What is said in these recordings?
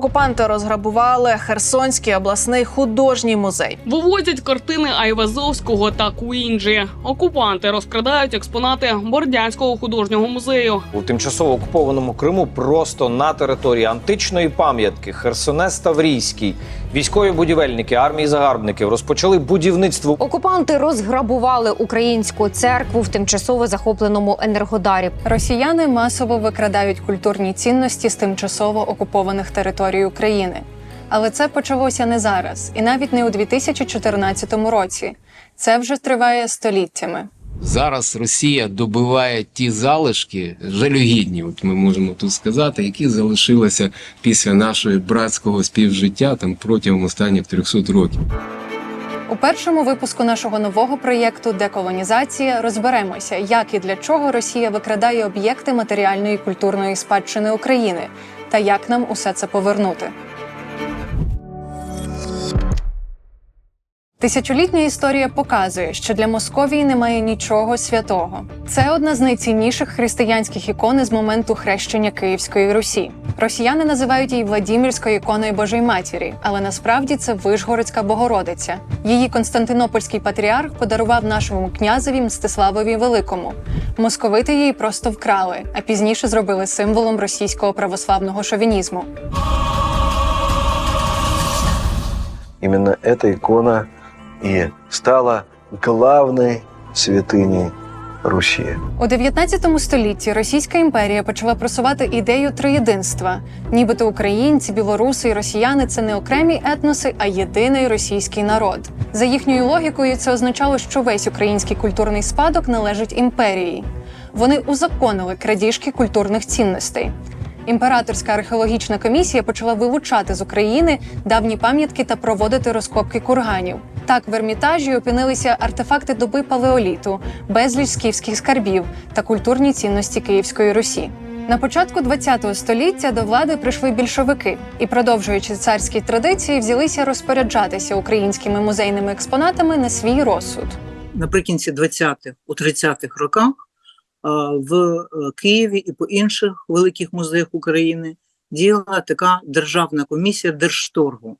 Окупанти розграбували Херсонський обласний художній музей. Вивозять картини Айвазовського та Куінджі. Окупанти розкрадають експонати Бордянського художнього музею. У тимчасово окупованому Криму просто на території античної пам'ятки Херсонес Таврійський військові будівельники армії загарбників розпочали будівництво Окупанти розграбували українську церкву в тимчасово захопленому енергодарі. Росіяни масово викрадають культурні цінності з тимчасово окупованих територій України. Але це почалося не зараз, і навіть не у 2014 році. Це вже триває століттями. Зараз Росія добиває ті залишки жалюгідні, от ми можемо тут сказати, які залишилися після нашого братського співжиття там протягом останніх 300 років. У першому випуску нашого нового проєкту Деколонізація розберемося, як і для чого Росія викрадає об'єкти матеріальної і культурної спадщини України та як нам усе це повернути. Тисячолітня історія показує, що для Московії немає нічого святого. Це одна з найцінніших християнських ікон з моменту хрещення Київської Русі. Росіяни називають її Владімірською іконою Божої Матері, але насправді це Вишгородська Богородиця. Її Константинопольський патріарх подарував нашому князеві Мстиславові Великому. Московити її просто вкрали, а пізніше зробили символом російського православного шовінізму. Именно эта икона и стала главной святыней Руси. У 19 столітті Російська імперія почала просувати ідею триєдинства, нібито українці, білоруси і росіяни це не окремі етноси, а єдиний російський народ. За їхньою логікою, це означало, що весь український культурний спадок належить імперії. Вони узаконили крадіжки культурних цінностей. Імператорська археологічна комісія почала вилучати з України давні пам'ятки та проводити розкопки курганів. Так в Ермітажі опинилися артефакти доби палеоліту, безліч скіфських скарбів та культурні цінності Київської Русі. На початку ХХ століття до влади прийшли більшовики і, продовжуючи царські традиції, взялися розпоряджатися українськими музейними експонатами на свій розсуд. наприкінці 20-х, у 30-х роках в е, Києві і по інших великих музеях України діяла така державна комісія Держторгу,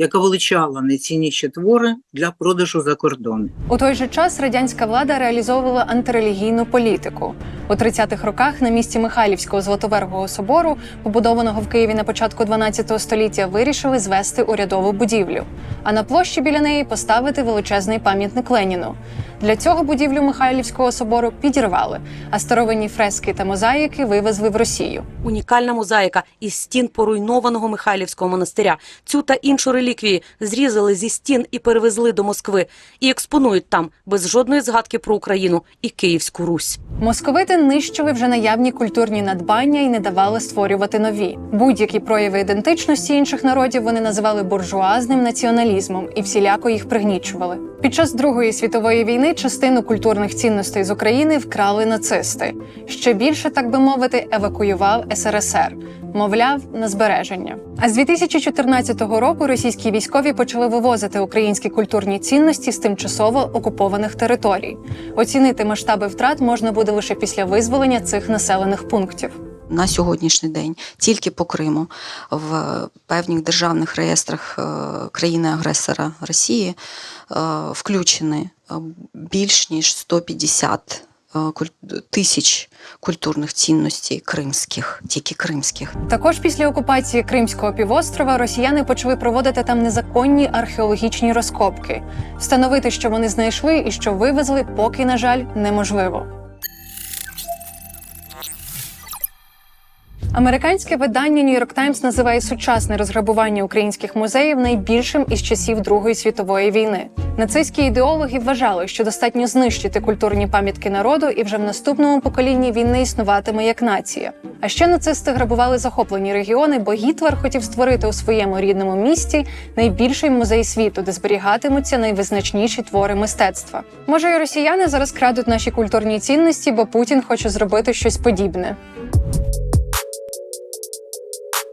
яка вилучала найцінніші твори для продажу за кордон. У той же час радянська влада реалізовувала антирелігійну політику. У 30-х роках на місці Михайлівського Золотоверхого собору, побудованого в Києві на початку 12 століття, вирішили звести урядову будівлю, а на площі біля неї поставити величезний пам'ятник Леніну. Для цього будівлю Михайлівського собору підірвали, а старовинні фрески та мозаїки вивезли в Росію. унікальна мозаїка із стін поруйнованого Михайлівського монастиря. Цю та іншу реліквії зрізали зі стін і перевезли до Москви і експонують там без жодної згадки про Україну і Київську Русь. Московити нищили вже наявні культурні надбання і не давали створювати нові. Будь-які прояви ідентичності інших народів вони називали буржуазним націоналізмом і всіляко їх пригнічували. Під час Другої світової війни частину культурних цінностей з України вкрали нацисти. Ще більше, так би мовити, евакуював СРСР. Мовляв, на збереження. А з 2014 року російські військові почали вивозити українські культурні цінності з тимчасово окупованих територій. Оцінити масштаби втрат можна буде лише після визволення цих населених пунктів. На сьогоднішній день тільки по Криму в певних державних реєстрах е, країни-агресора Росії е, включені е, більш ніж 150 е, куль- тисяч культурних цінностей кримських, тільки кримських. Також після окупації Кримського півострова росіяни почали проводити там незаконні археологічні розкопки. Встановити, що вони знайшли і що вивезли, поки, на жаль, неможливо. Американське видання New York Times називає сучасне розграбування українських музеїв найбільшим із часів Другої світової війни. Нацистські ідеологи вважали, що достатньо знищити культурні пам'ятки народу, і вже в наступному поколінні він не існуватиме як нація. А ще нацисти грабували захоплені регіони, бо Гітлер хотів створити у своєму рідному місті найбільший музей світу, де зберігатимуться найвизначніші твори мистецтва. Може, і росіяни зараз крадуть наші культурні цінності, бо Путін хоче зробити щось подібне.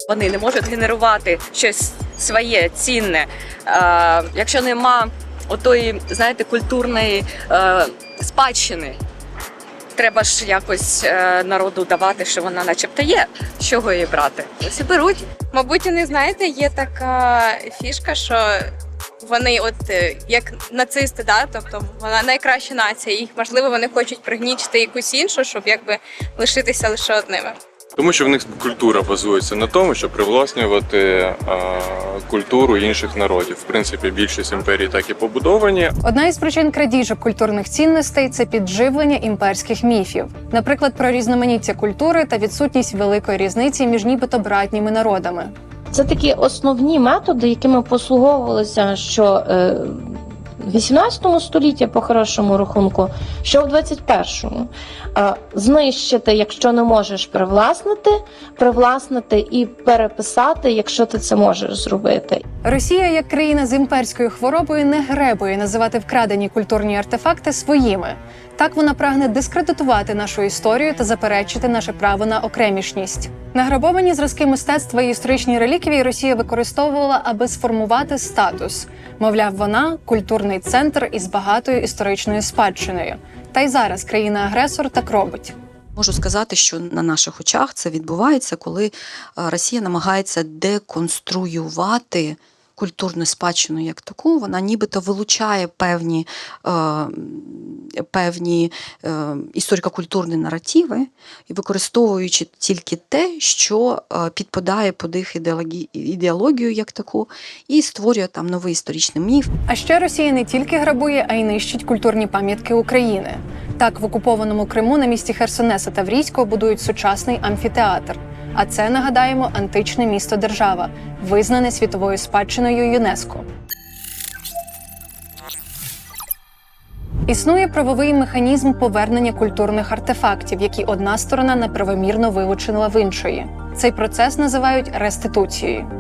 Вони не можуть генерувати щось своє цінне, е, якщо нема отої, знаєте, культурної е, спадщини. треба ж якось е, народу давати, що вона начебто є. З чого її брати? Ось і беруть. Мабуть, вони знаєте, є така фішка, що вони, от е, як нацисти, да, тобто вона найкраща нація. Їх можливо вони хочуть пригнічити якусь іншу, щоб якби лишитися лише одними. Тому що в них культура базується на тому, щоб привласнювати е, культуру інших народів. В принципі, більшість імперій так і побудовані. Одна із причин крадіжок культурних цінностей це підживлення імперських міфів, наприклад, про різноманіття культури та відсутність великої різниці між нібито братніми народами. Це такі основні методи, якими послуговувалися, що е, 18 столітті, по хорошому рахунку, що в 21-му. Е, знищити, якщо не можеш привласнити, привласнити і переписати, якщо ти це можеш зробити. Росія, як країна з імперською хворобою, не гребує називати вкрадені культурні артефакти своїми. Так вона прагне дискредитувати нашу історію та заперечити наше право на окремішність. Награбовані зразки мистецтва і історичні реліквії Росія використовувала, аби сформувати статус. Мовляв, вона культурний центр із багатою історичною спадщиною. Та й зараз країна-агресор так робить. Можу сказати, що на наших очах це відбувається, коли е, Росія намагається деконструювати культурну спадщину як таку. Вона нібито вилучає певні, е, певні е, історико-культурні наративи використовуючи тільки те, що е, підпадає під їх ідеологію як таку, і створює там новий історичний міф. А ще Росія не тільки грабує, а й нищить культурні пам'ятки України. Так, в окупованому Криму на місці Херсонеса та Врійського будують сучасний амфітеатр. А це нагадаємо античне місто держава, визнане світовою спадщиною ЮНЕСКО. Існує правовий механізм повернення культурних артефактів, які одна сторона неправомірно вилучила в іншої. Цей процес називають реституцією.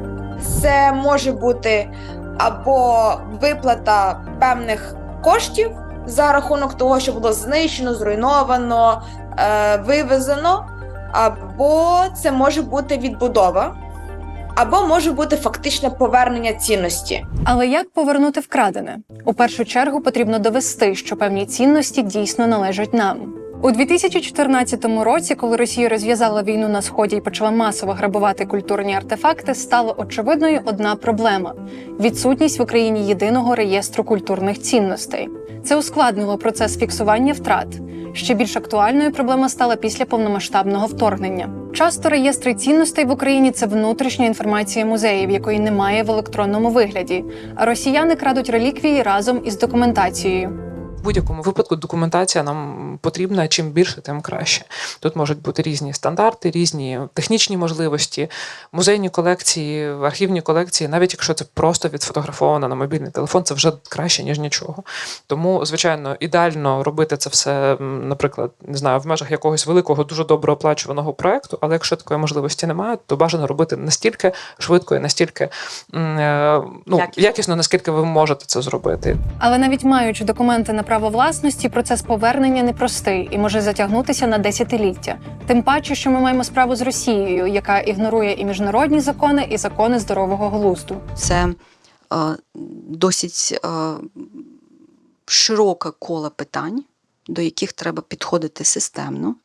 Це може бути або виплата певних коштів за рахунок того, що було знищено, зруйновано, е, вивезено, або це може бути відбудова, або може бути фактичне повернення цінності. Але як повернути вкрадене? У першу чергу потрібно довести, що певні цінності дійсно належать нам. У 2014 році, коли Росія розв'язала війну на сході і почала масово грабувати культурні артефакти, стала очевидною одна проблема: відсутність в Україні єдиного реєстру культурних цінностей. Це ускладнило процес фіксування втрат. Ще більш актуальною проблема стала після повномасштабного вторгнення. Часто реєстри цінностей в Україні це внутрішня інформація музеїв, якої немає в електронному вигляді. А росіяни крадуть реліквії разом із документацією. Будь-якому випадку документація нам потрібна чим більше, тим краще. Тут можуть бути різні стандарти, різні технічні можливості, музейні колекції, архівні колекції, навіть якщо це просто відфотографовано на мобільний телефон, це вже краще ніж нічого. Тому, звичайно, ідеально робити це все, наприклад, не знаю, в межах якогось великого, дуже добре оплачуваного проекту. Але якщо такої можливості немає, то бажано робити настільки швидко і настільки е, ну, Якісно. якісно, наскільки ви можете це зробити. Але навіть маючи документи на право власності, процес повернення непростий і може затягнутися на десятиліття. Тим паче, що ми маємо справу з Росією, яка ігнорує і міжнародні закони, і закони здорового глузду. Це е, досить е, широке коло питань, до яких треба підходити системно,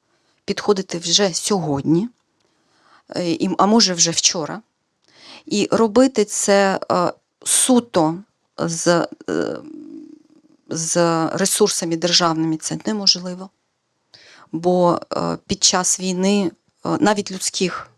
підходити вже сьогодні, е, і- а може вже вчора, і робити це е, суто з, е, з ресурсами державними це неможливо. Бо е, під час війни е, навіть людських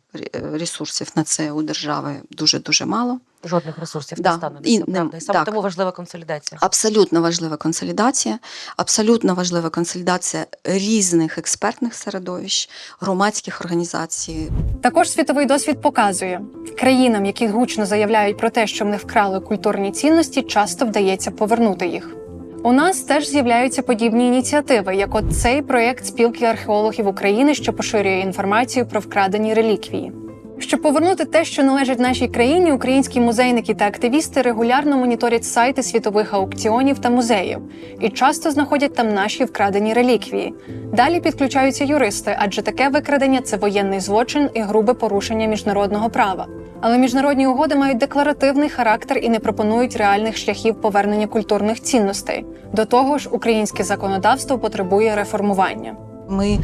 ресурсів на це у держави дуже-дуже мало. Жодних ресурсів Да, не стане. і не- правда. І саме так. тому важлива консолідація. Абсолютно важлива консолідація, абсолютно важлива консолідація різних експертних середовищ, громадських організацій. Також світовий досвід показує, країнам, які гучно заявляють про те, що в них вкрали культурні цінності, часто вдається повернути їх. У нас теж з'являються подібні ініціативи, як от цей проєкт спілки археологів України, що поширює інформацію про вкрадені реліквії. Щоб повернути те, що належить нашій країні, українські музейники та активісти регулярно моніторять сайти світових аукціонів та музеїв і часто знаходять там наші вкрадені реліквії. Далі підключаються юристи, адже таке викрадення це воєнний злочин і грубе порушення міжнародного права. Але міжнародні угоди мають декларативний характер і не пропонують реальних шляхів повернення культурних цінностей. До того ж, українське законодавство потребує реформування. Ми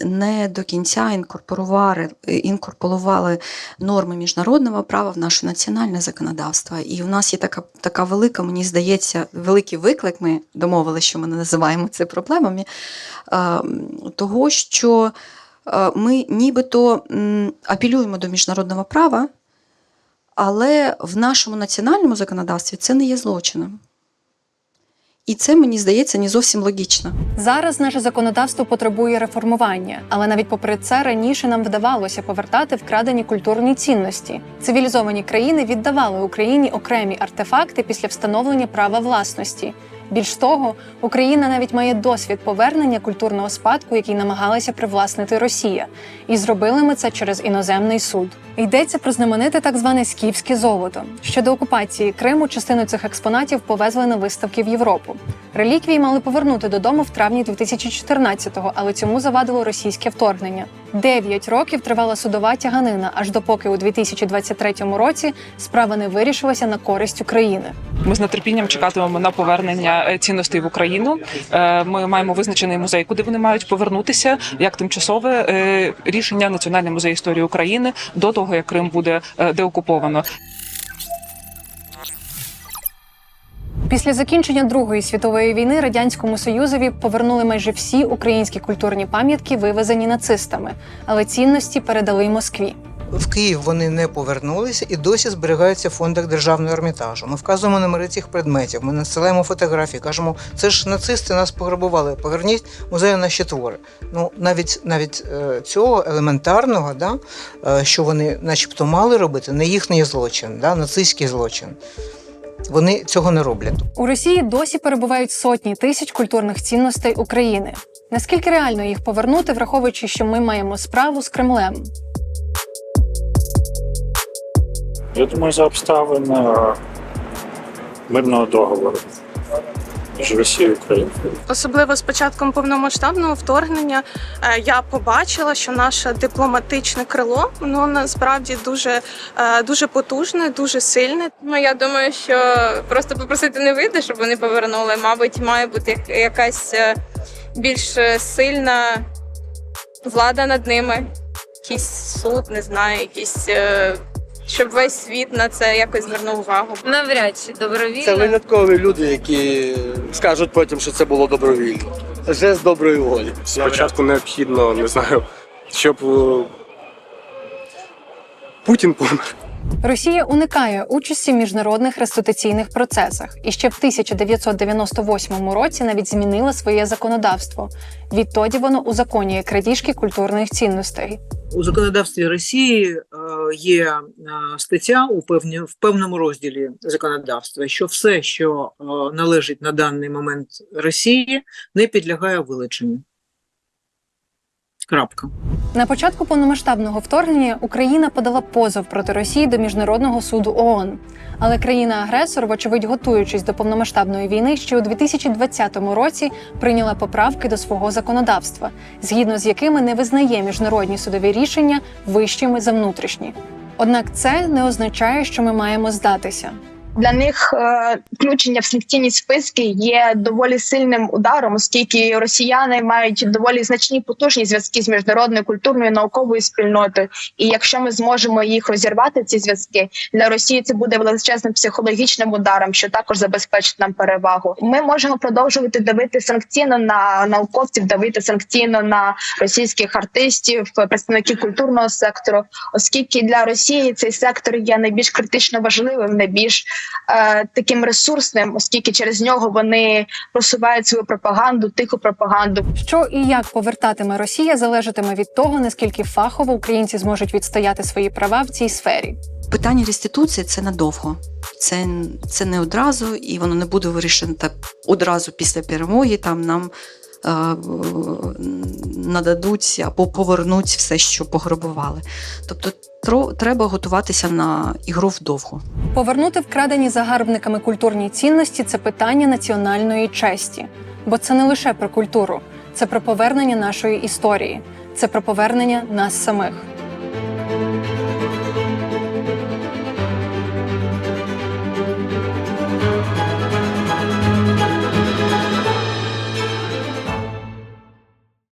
не до кінця інкорпорували, інкорпорували норми міжнародного права в наше національне законодавство. І у нас є така, така велика, мені здається, великий виклик. Ми домовилися, що ми не називаємо це проблемами, е, того, що е, ми нібито апелюємо до міжнародного права, але в нашому національному законодавстві це не є злочином. І це мені здається не зовсім логічно. Зараз наше законодавство потребує реформування, але навіть попри це раніше нам вдавалося повертати вкрадені культурні цінності. Цивілізовані країни віддавали Україні окремі артефакти після встановлення права власності. Більш того, Україна навіть має досвід повернення культурного спадку, який намагалася привласнити Росія, і зробили ми це через іноземний суд. Йдеться про знамените так зване скіфське золото. Щодо окупації Криму, частину цих експонатів повезли на виставки в Європу. Реліквії мали повернути додому в травні 2014-го, але цьому завадило російське вторгнення. Дев'ять років тривала судова тяганина, аж допоки у 2023 році справа не вирішилася на користь України. Ми з нетерпінням чекатимемо на повернення е, цінностей в Україну. Е, Ми маємо визначений музей, куди вони мають повернутися як тимчасове е, рішення Національний музей історії України до того, як Крим буде деокуповано. Після закінчення Другої світової війни радянському союзові повернули майже всі українські культурні пам'ятки, вивезені нацистами, але цінності передали Москві. В Київ вони не повернулися і досі зберігаються в фондах державного ермітажу. Ми вказуємо номери цих предметів, ми надсилаємо фотографії, кажемо, це ж нацисти нас пограбували. Поверніть музею наші твори. Ну навіть навіть е, цього елементарного, да, е, що вони, начебто, мали робити, не їхній злочин, да, нацистський злочин. Вони цього не роблять. У Росії досі перебувають сотні тисяч культурних цінностей України. Наскільки реально їх повернути, враховуючи, що ми маємо справу з Кремлем? Я думаю, за обставин е, мирного договору між Росією і Україною. Особливо з початком повномасштабного вторгнення е, я побачила, що наше дипломатичне крило ну насправді дуже, е, дуже потужне, дуже сильне. Ну я думаю, що просто попросити не вийде, щоб вони повернули. Мабуть, має бути якась е, більш сильна влада над ними, якийсь суд, не знаю, якийсь. Щоб весь світ на це якось звернув увагу. Навряд чи добровільно. Це виняткові люди, які скажуть потім, що це було добровільно. Вже з доброї волі. Спочатку необхідно, не знаю, щоб е, Путін помер. Росія уникає участі в міжнародних реституційних процесах і ще в 1998 році навіть змінила своє законодавство. Відтоді воно узаконює крадіжки культурних цінностей. У законодавстві Росії е, є е, стаття у певні, в певному розділі законодавства, що все, що е, належить на даний момент Росії, не підлягає вилученню. Крапка. На початку повномасштабного вторгнення Україна подала позов проти Росії до міжнародного суду ООН. Але країна-агресор, вочевидь, готуючись до повномасштабної війни, ще у 2020 році прийняла поправки до свого законодавства, згідно з якими не визнає міжнародні судові рішення вищими за внутрішні. Однак це не означає, що ми маємо здатися. Для них е, включення в санкційні списки є доволі сильним ударом, оскільки росіяни мають доволі значні потужні зв'язки з міжнародною культурною науковою спільнотою. І якщо ми зможемо їх розірвати, ці зв'язки для Росії це буде величезним психологічним ударом, що також забезпечить нам перевагу. Ми можемо продовжувати давити санкційно на науковців, давити санкційно на російських артистів, представників культурного сектору, оскільки для Росії цей сектор є найбільш критично важливим, найбільш е, таким ресурсним, оскільки через нього вони просувають свою пропаганду, тиху пропаганду. Що і як повертатиме Росія, залежатиме від того, наскільки фахово українці зможуть відстояти свої права в цій сфері. Питання реституції це надовго. Це, це не одразу, і воно не буде вирішено так одразу після перемоги. Там нам нададуть або повернуть все, що пограбували. Тобто треба готуватися на ігру вдовго. Повернути вкрадені загарбниками культурні цінності це питання національної честі, бо це не лише про культуру, це про повернення нашої історії, це про повернення нас самих.